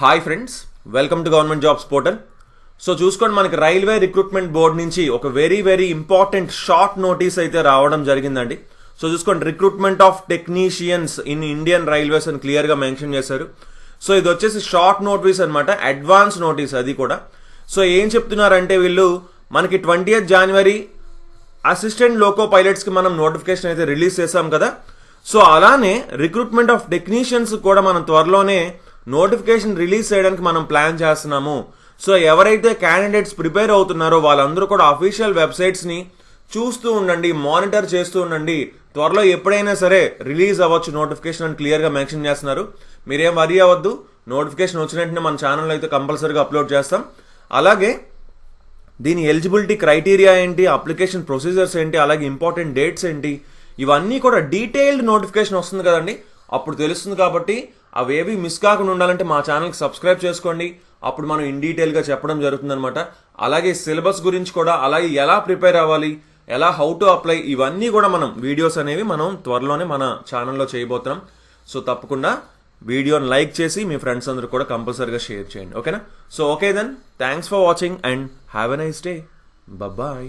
Hi friends welcome to government jobs portal so చూసుకోండి మనకి railway recruitment board నుంచి ఒక very very important short notice అయితే రావడం జరిగిందండి. సో చూసుకోండి recruitment of technicians in Indian railways అని క్లియర్గా మెన్షన్ చేశారు. సో ఇది వచ్చేసి షార్ట్ నోటీస్ అన్నమాట అడ్వాన్స్ నోటీస్ అది కూడా. సో ఏం చెప్తున్నారంటే వీళ్ళు మనకి ట్వంటీ జనవరి అసిస్టెంట్ లోకో పైలట్స్కి మనం నోటిఫికేషన్ అయితే రిలీజ్ చేసాం కదా. సో అలానే రిక్రూట్మెంట్ ఆఫ్ టెక్నీషియన్స్ కూడా మనం త్వరలోనే నోటిఫికేషన్ రిలీజ్ చేయడానికి మనం ప్లాన్ చేస్తున్నాము. సో ఎవరైతే క్యాండిడేట్స్ ప్రిపేర్ అవుతున్నారో వాళ్ళందరూ కూడా అఫీషియల్ వెబ్సైట్స్ని చూస్తూ ఉండండి మానిటర్ చేస్తూ ఉండండి. త్వరలో ఎప్పుడైనా సరే రిలీజ్ అవ్వచ్చు నోటిఫికేషన్ అని క్లియర్గా మెన్షన్ చేస్తున్నారు. మీరేం వరి అవ్వద్దు. నోటిఫికేషన్ వచ్చిన వెంటనే మన ఛానల్ అయితే కంపల్సరీగా అప్లోడ్ చేస్తాం. అలాగే దీని ఎలిజిబిలిటీ క్రైటీరియా ఏంటి అప్లికేషన్ ప్రొసీజర్స్ ఏంటి అలాగే ఇంపార్టెంట్ డేట్స్ ఏంటి ఇవన్నీ కూడా డీటెయిల్డ్ నోటిఫికేషన్ వస్తుంది కదండి. అప్పుడు తెలుస్తుంది కాబట్టి అవేవి మిస్ కాకుండా ఉండాలంటే మా ఛానల్కి సబ్స్క్రైబ్ చేసుకోండి. అప్పుడు మనం ఇన్ డీటెయిల్గా చెప్పడం జరుగుతుందనమాట అలాగే సిలబస్ గురించి కూడా అలాగే ఎలా ప్రిపేర్ అవ్వాలి ఎలా హౌ టు అప్లై ఇవన్నీ కూడా మనం వీడియోస్ అనేవి మనం త్వరలోనే మన ఛానల్లో చేయబోతున్నాం. సో తప్పకుండా వీడియోని లైక్ చేసి మీ ఫ్రెండ్స్ అందరూ కూడా కంపల్సరీగా షేర్ చేయండి. ఓకేనా? So okay then thanks for watching and have a nice day. Bye